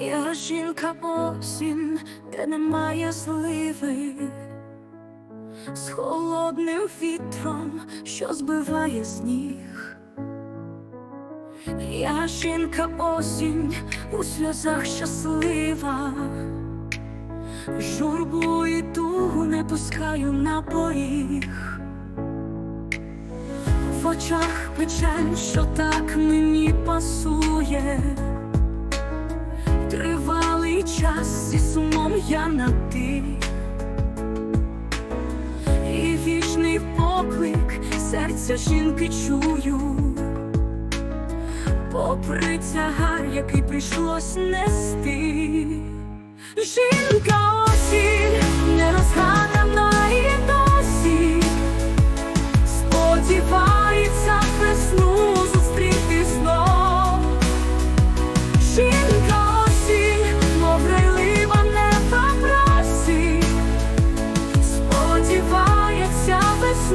Я жінка осінь, де немає зливи, з холодним вітром, що збиває сніг. Я жінка осінь у сльозах щаслива, журбу і тугу не пускаю на поріг. В очах печаль, що так мені пасує. Час зі сумом я на ти І вічний поклик серця жінки чую, попри тягар, який прийшлось нести. Жінка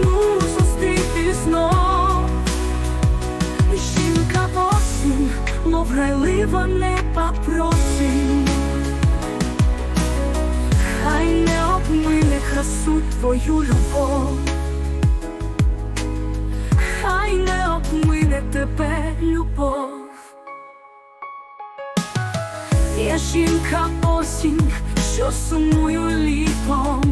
весну зустріти знов. Жінка осінь, мов грайлива неба просить, хай не обмине красу твою любов, хай не обмине тебе любов. Я жінка осінь, що сумую літом,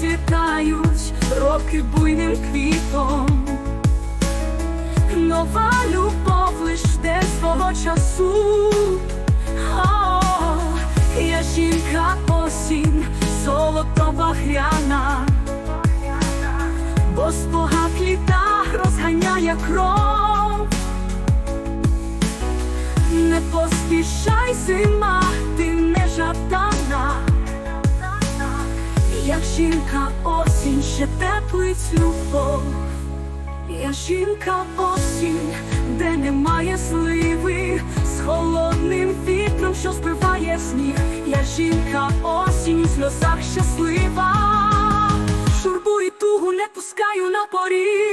хай відцвітають роки буйним квітом, нова любов лиш жде свого часу. О, я жінка осінь, золотова гряна бо спогад літа розганяє кров. Не поспішай зима, жінка осінь ще теплить любов. Я жінка осінь, де немає сливи, з холодним вітром, що спиває сніг. Я жінка осінь, у сльозах щаслива. шурбу і тугу не пускаю на поріг.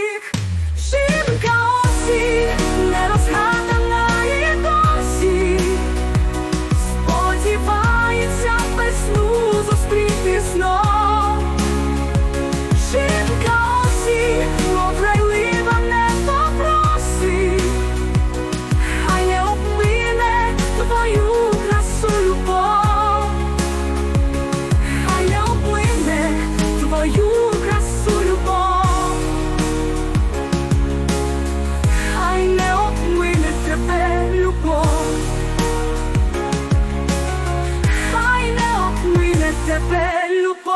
тебе любов,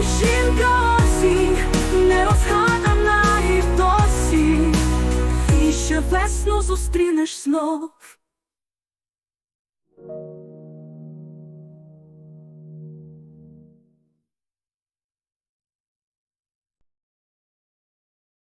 жінка осінь не розгадана і досі, і ще весну зустрінеш знов.